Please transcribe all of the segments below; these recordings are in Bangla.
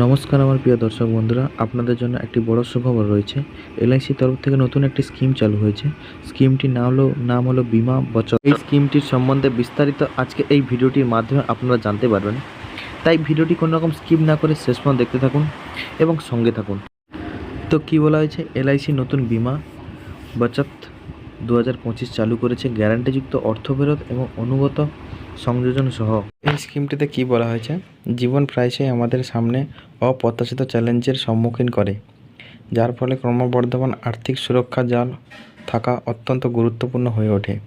নমস্কার আমার প্রিয় দর্শক বন্ধুরা, আপনাদের জন্য একটি বড় সুখবর রয়েছে। এলআইসির তরফ থেকে নতুন একটি স্কিম চালু হয়েছে। স্কিমটির নাম হলো নাম হলো বিমা বচত এই স্কিমটির সম্বন্ধে বিস্তারিত আজকে এই ভিডিওটির মাধ্যমে আপনারা জানতে পারবেন। তাই ভিডিওটি কোনো রকম স্কিপ না করে শেষ পর্যন্ত দেখতে থাকুন এবং সঙ্গে থাকুন। তো কি বলা হয়েছে? এলআইসি নতুন বিমা বচত দু হাজার পঁচিশ চালু করেছে। গ্যারান্টিযুক্ত অর্থ ফেরত এবং অনুগত সংযোজন সহ এই স্কিমটিতে কি বলা হয়েছে? জীবন প্রায়শই আমাদের সামনে অপ্রত্যাশিত চ্যালেঞ্জের সম্মুখীন করে, যার ফলে ক্রমবর্ধমান আর্থিক সুরক্ষা জাল থাকা অত্যন্ত গুরুত্বপূর্ণ হয়ে ওঠে।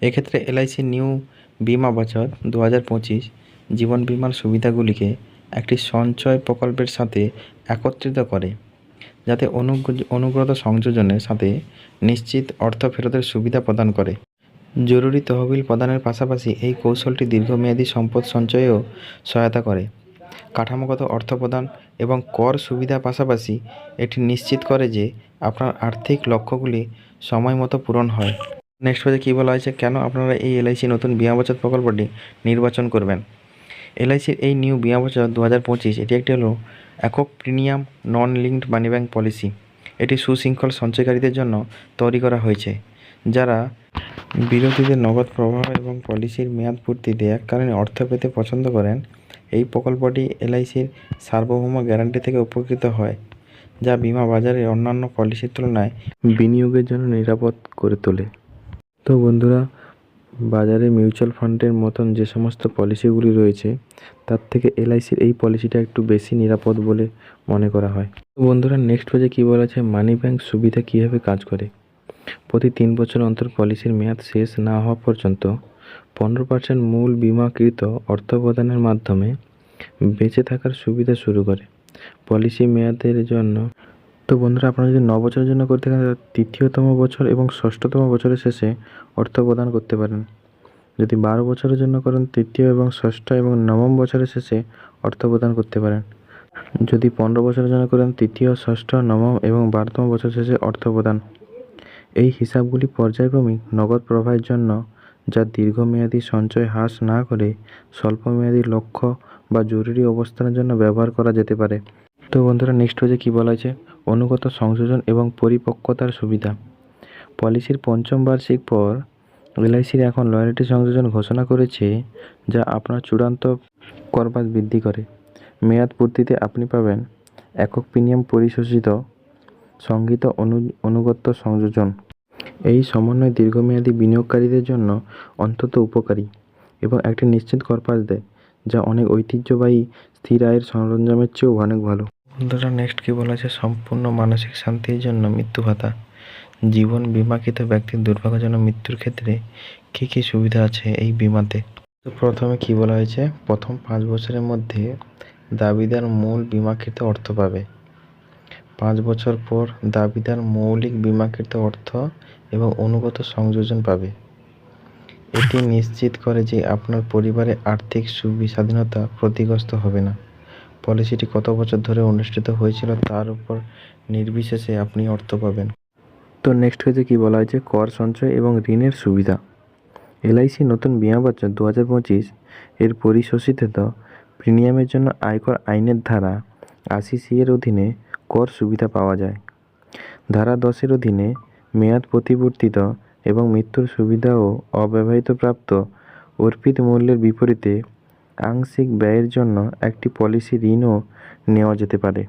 এক্ষেত্রে এলআইসি নিউ বিমা বছর দু হাজার পঁচিশ জীবন বিমার সুবিধাগুলিকে একটি সঞ্চয় প্রকল্পের সাথে একত্রিত করে, যাতে অনুগ- অনুগ্রত সংযোজনের সাথে নিশ্চিত অর্থ ফেরতের সুবিধা প্রদান করে। জরুরি তহবিল প্রদানের পাশাপাশি এই কৌশলটি দীর্ঘমেয়াদী সম্পদ সঞ্চয়েও সহায়তা করে। কাঠামোগত অর্থ প্রদান এবং কর সুবিধার পাশাপাশি এটি নিশ্চিত করে যে আপনার আর্থিক লক্ষ্যগুলি সময় মতো পূরণ হয়। নেক্সট পেজে কী বলা হয়েছে? কেন আপনারা এই এলআইসি নতুন বিমা বচত প্রকল্পটি নির্বাচন করবেন? এলআইসির এই নিউ বিমা বচত দু হাজার পঁচিশ, এটি একটি হলো একক premium non linked money bank policy. এটি সুশৃঙ্খল সঞ্চয়কারীদের জন্য তৈরি করা হয়েছে, যারা বিরোধীদের নগদ প্রবাহ এবং পলিসির মেয়াদ পূর্তিতে এককালীন অর্থ পেতে পছন্দ করেন, এই প্রকল্পটি এলআইসির সার্বভৌম গ্যারান্টি থেকে উপকৃত হয়, যা বিমা বাজারের অন্যান্য পলিসির তুলনায় বিনিয়োগের জন্য নিরাপদ করে তোলে। তো বন্ধুরা, বাজারে মিউচুয়াল ফান্ডের মতন যে সমস্ত পলিসিগুলি রয়েছে, তার থেকে এলআইসির এই পলিসিটা একটু বেশি নিরাপদ বলে মনে করা হয়। বন্ধুরা নেক্সট পেজে কী বলা আছে? মানি ব্যাংক সুবিধা কীভাবে কাজ করে? প্রতি তিন বছর অন্তর পলিসির মেয়াদ শেষ না হওয়া পর্যন্ত পনেরো পার্সেন্ট মূল বিমাকৃত অর্থ প্রদানের মাধ্যমে বেঁচে থাকার সুবিধা শুরু করে পলিসি মেয়াদের জন্য। তো বন্ধুরা, আপনারা যদি ন বছরের জন্য করতে থাকেন তৃতীয়তম বছর এবং ষষ্ঠতম বছরের শেষে অর্থ প্রদান করতে পারেন। যদি বারো বছরের জন্য করেন, তৃতীয় এবং ষষ্ঠ এবং নবম বছরের শেষে অর্থ প্রদান করতে পারেন। যদি পনেরো বছরের জন্য করেন, তৃতীয়, ষষ্ঠ, নবম এবং বারোতম বছর শেষে অর্থ প্রদান। এই হিসাবগুলি পর্যায়ক্রমিক নগদ প্রবাহের জন্য, যা দীর্ঘমেয়াদী সঞ্চয় হ্রাস না করে স্বল্পমেয়াদী লক্ষ্য বা জরুরি অবস্থানের জন্য ব্যবহার করা যেতে পারে। তো বন্ধুরা নেক্সট পেজে কী বলা হয়েছে? অনুগত সংযোজন এবং পরিপক্কতার সুবিধা। পলিসির পঞ্চম বার্ষিক পর এলআইসির এখন লয়ালিটি সংযোজন ঘোষণা করেছে, যা আপনার চূড়ান্ত করবাদ বৃদ্ধি করে। মেয়াদ পূর্তিতে আপনি পাবেন একক প্রিমিয়াম পরিশোষিত সংগীত অনু অনুগত্য সংযোজন। এই সমন্বয় দীর্ঘমেয়াদী বিনিয়োগকারীদের জন্য অন্তত উপকারী এবং একটি নিশ্চিত করপাস দেয়, যা অনেক ঐতিহ্যবাহী স্থির আয়ের সরঞ্জামের চেয়েও অনেক ভালো। বন্ধুরা নেক্সট কী বলা আছে সম্পূর্ণ মানসিক শান্তির জন্য মৃত্যু ভাতা। জীবন বিমাকৃত ব্যক্তির দুর্ভাগ্যজনক মৃত্যুর ক্ষেত্রে কী কী সুবিধা আছে এই বিমাতে? তো প্রথমে কী বলা হয়েছে? প্রথম পাঁচ বছরের মধ্যে দাবিদার মূল বিমাকৃত অর্থ পাবে। পাঁচ বছর পর দাবিদার মৌলিক বিমাকৃত অর্থ এবং অনুগত সংযোজন পাবে। এটি নিশ্চিত করে যে আপনার পরিবারের আর্থিক সুবি স্বাধীনতা ক্ষতিগ্রস্ত হবে না। পলিসিটি কত বছর ধরে অনুষ্ঠিত হয়েছিল তার উপর নির্বিশেষে আপনি অর্থ পাবেন। তো নেক্সট হয়েছে কী বলা হয়েছে? কর সঞ্চয় এবং ঋণের সুবিধা। এলআইসি নতুন বিমা বছর দু হাজার পঁচিশ এর পরিশোষিত প্রিমিয়ামের জন্য আয়কর আইনের ধারা আশি সি এর অধীনে কর সুবিধা পাওয়া যায়। ধারা দশের অধীনে মেয়াদ প্রতিবর্তিত এবং মৃত্যুর সুবিধা ও প্রাপ্ত অর্পিত মূল্যের বিপরীতে আংশিক ব্যয়ের জন্য একটি পলিসি ঋণও নেওয়া যেতে পারে।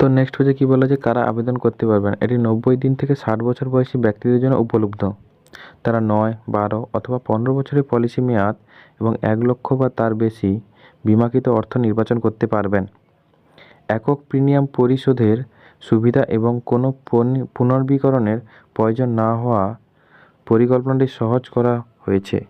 তো নেক্সট হচ্ছে কী বলা যে কারা আবেদন করতে পারবেন? এটি নব্বই দিন থেকে ষাট বছর বয়সী ব্যক্তিদের জন্য উপলব্ধ। তারা নয়, বারো অথবা পনেরো বছরের পলিসি মেয়াদ এবং এক লক্ষ বা তার বেশি বিমাকৃত অর্থ নির্বাচন করতে পারবেন। একক প্রিমিয়াম পরিশোধের সুবিধা এবং কোনো পনি- পুনর্বীকরণের প্রয়োজন না হওয়া পরিকল্পনাটি সহজ করা হয়েছে।